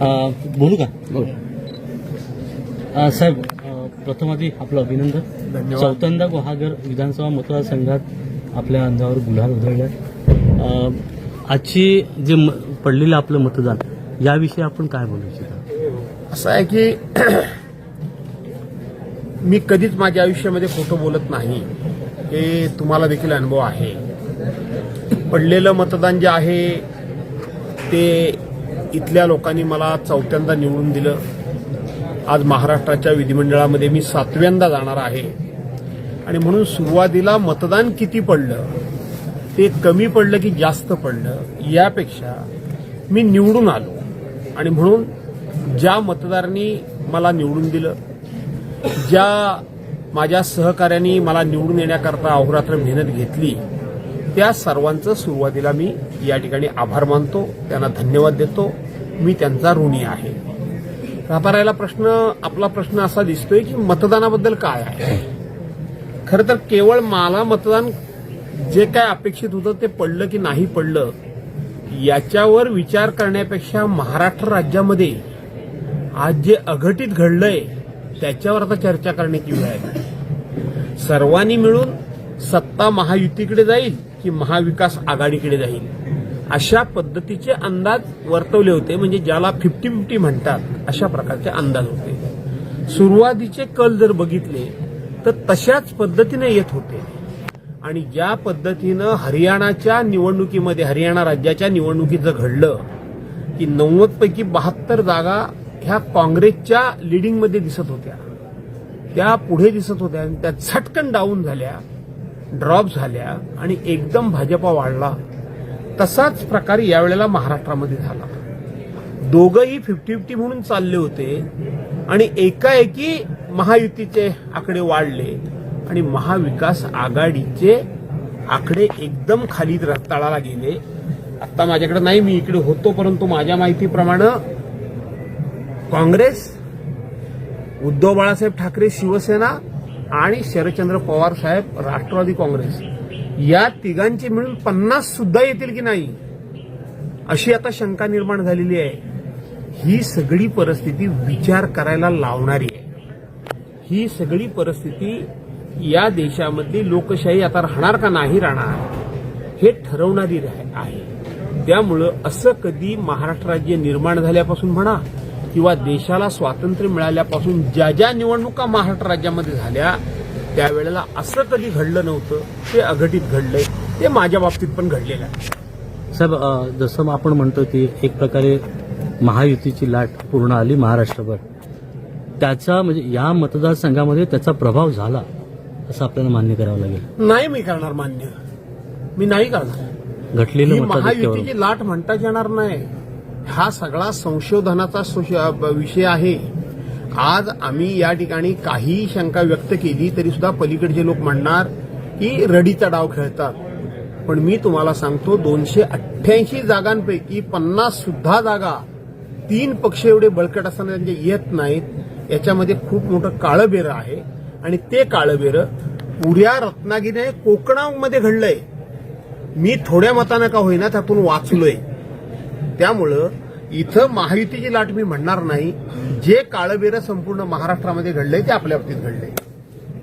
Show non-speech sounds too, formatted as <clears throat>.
अ, बोलू का? अ, साहेब प्रथम आधी आपलं अभिनंदन. धन्यवाद. चौथ्यांदा गुहागर विधानसभा मतदारसंघात आपल्या अंगावर गुलाल उधळलाय अ, आजची जे म- पडलेलं आपलं मतदान याविषयी आपण काय बोलू इच्छिता? असं आहे की <clears throat> मी कधीच माझ्या आयुष्यामध्ये खोटं बोलत नाही. हे तुम्हाला देखील अनुभव आहे. पडलेलं मतदान जे आहे ते इथल्या लोकांनी मला चौथ्यांदा निवडून दिलं. आज महाराष्ट्राच्या विधिमंडळामध्ये मी सातव्यांदा जाणार आहे. आणि म्हणून सुरुवातीला मतदान किती पडलं ते कमी पडलं की जास्त पडलं यापेक्षा मी निवडून आलो. आणि म्हणून ज्या मतदारांनी मला निवडून दिलं ज्या माझ्या सहकाऱ्यांनी मला निवडून येण्याकरता अहोरात्र मेहनत घेतली त्या सर्वांचं सुरुवातीला मी या ठिकाणी आभार मानतो त्यांना धन्यवाद देतो. मी त्यांचा ऋणी आहे. राहता राहिला प्रश्न आपला प्रश्न असा दिसतोय की मतदानाबद्दल काय आहे? खरं तर केवळ मला मतदान जे काय अपेक्षित होतं ते पडलं की नाही पडलं याच्यावर विचार करण्यापेक्षा महाराष्ट्र राज्यामध्ये आज जे अघटित घडलंय त्याच्यावर आता चर्चा करण्याची वेळ आहे. सर्वांनी मिळून सत्ता महायुतीकडे जाईल की महाविकास आघाडीकडे जाईल? अशा पद्धतीचे अंदाज वर्तवले होते म्हणजे ज्याला फिफ्टी फिफ्टी म्हणतात अशा प्रकारचे अंदाज होते. सुरुवातीचे कल जर बघितले तर तशाच पद्धतीने येत होते. आणि ज्या पद्धतीनं हरियाणाच्या निवडणुकीमध्ये हरियाणा राज्याच्या निवडणुकीचं घडलं की नव्वद पैकी बहात्तर जागा ह्या काँग्रेसच्या लिडिंगमध्ये दिसत होत्या. त्या पुढे दिसत होत्या आणि त्या झटकन डाऊन झाल्या ड्रॉप झाल्या आणि एकदम भाजपा वाढला. तसाच प्रकार यावेळेला महाराष्ट्रामध्ये झाला. दोघंही फिफ्टी फिफ्टी म्हणून चालले होते आणि एकाएकी महायुतीचे आकडे वाढले आणि महाविकास आघाडीचे आकडे एकदम खाली तळाला गेले. आता माझ्याकडे नाही मी इकडे होतो परंतु माझ्या माहितीप्रमाणे काँग्रेस उद्धव बाळासाहेब ठाकरे शिवसेना आणि शरदचंद्र पवार साहेब राष्ट्रवादी काँग्रेस या तिघांची मिळून पन्नास सुद्धा येतील की नाही अशी आता शंका निर्माण झालेली आहे. ही सगळी परिस्थिती विचार करायला लावणारी आहे. ही सगळी परिस्थिती या देशामधली लोकशाही आता राहणार का नाही राहणार हे ठरवणारी आहे. त्यामुळं असं कधी महाराष्ट्र राज्य निर्माण झाल्यापासून म्हणा किंवा देशाला स्वातंत्र्य मिळाल्यापासून ज्या ज्या निवडणुका महाराष्ट्र राज्यामध्ये झाल्या त्यावेळेला असं कधी घडलं नव्हतं ते अघटित घडलंय ते माझ्या बाबतीत पण घडलेलं आहे. साहेब जसं आपण म्हणतो की एक प्रकारे महायुतीची लाट पूर्ण आली महाराष्ट्रभर. त्याचा म्हणजे या मतदारसंघामध्ये त्याचा प्रभाव झाला असं आपल्याला मान्य करावं लागेल. नाही मी करणार मान्य. मी नाही करणार. घटलेलं महायुतीची लाट म्हणताच येणार नाही. हा सगळा संशोधनाचा विषय आहे. आज आम्ही या ठिकाणी काही शंका व्यक्त केली तरी सुद्धा पलीकडचे लोक म्हणणार की रडीचा डाव खेळतात. पण मी तुम्हाला सांगतो दोनशे अठ्ठ्याऐंशी जागांपैकी पन्नास सुद्धा जागा तीन पक्ष एवढे बळकट असताना त्यांचे येत नाहीत याच्यामध्ये खूप मोठं काळं बेरं आहे. आणि ते काळं बेरं पुऱ्या रत्नागिरीने कोकणामध्ये घडलंय. मी थोड्या मतानं का होईना त्यातून वाचलोय. त्यामुळं इथं माहितीची लाट मी म्हणणार नाही. जे काळबेरं संपूर्ण महाराष्ट्रामध्ये घडलंय ते आपल्या बाबतीत घडलंय.